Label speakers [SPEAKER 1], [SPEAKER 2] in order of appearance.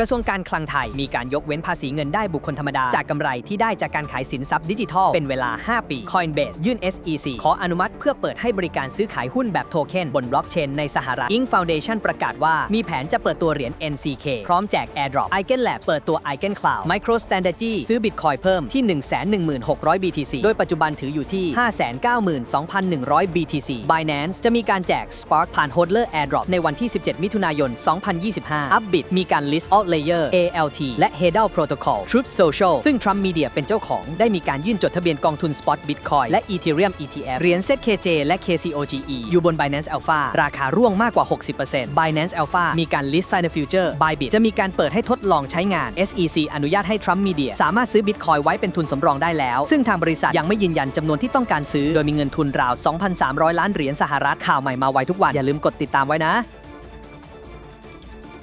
[SPEAKER 1] ระทรวงการคลังไทยมีการยกเว้นภาษีเงินได้บุคคลธรรมดา จากกำไรที่ได้จากการขายสินทรัพย์ดิจิทัล เป็นเวลา 5 ปี Coinbase ยื่น SEC ขออนุมัติเพื่อเปิดให้บริการซื้อขายหุ้นแบบโทเค็นบนบล็อกเชนในสหรัฐ Inc Foundation ประกาศว่ามีแผนจะเปิดตัวเหรียญ NCK พร้อมแจก Airdrop Eigen Labs เปิดตัว Eigen Cloud MicroStrategy ซื้อ Bitcoin เพิ่มที่ 116,000 BTC โดยปัจจุบันถืออยู่ที่ 592,100 BTC Binance จะมีการแจก Spark ผ่าน Hodler Airdrop ในวันที่ 17 มิถุนายน 2025 Upbit มีการ list alt layer ALT และ Hedal Protocol Truth Social ซึ่ง Trump Media เป็นเจ้าของ ได้มีการยื่นจดทะเบียนกองทุน Spot Bitcoin และ Ethereum ETF เหรียญ ZKJ และ KCOGE อยู่บน Binance Alpha ราคาร่วงมากกว่า 60% Binance Alpha มีการ list Sign the Future Bybit จะมีการเปิดให้ทดลองใช้งาน SEC อนุญาตให้ Trump Media สามารถซื้อ Bitcoin ไว้เป็นทุนสำรองได้แล้ว ซึ่งทางบริษัทยังไม่ยืนยันจำนวนที่ต้องการซื้อ โดยมีเงินทุนราว 2,300 ล้านเหรียญสหรัฐข่าวใหม่มาไวทุกวันอย่าลืมกดติดตามไว้นะ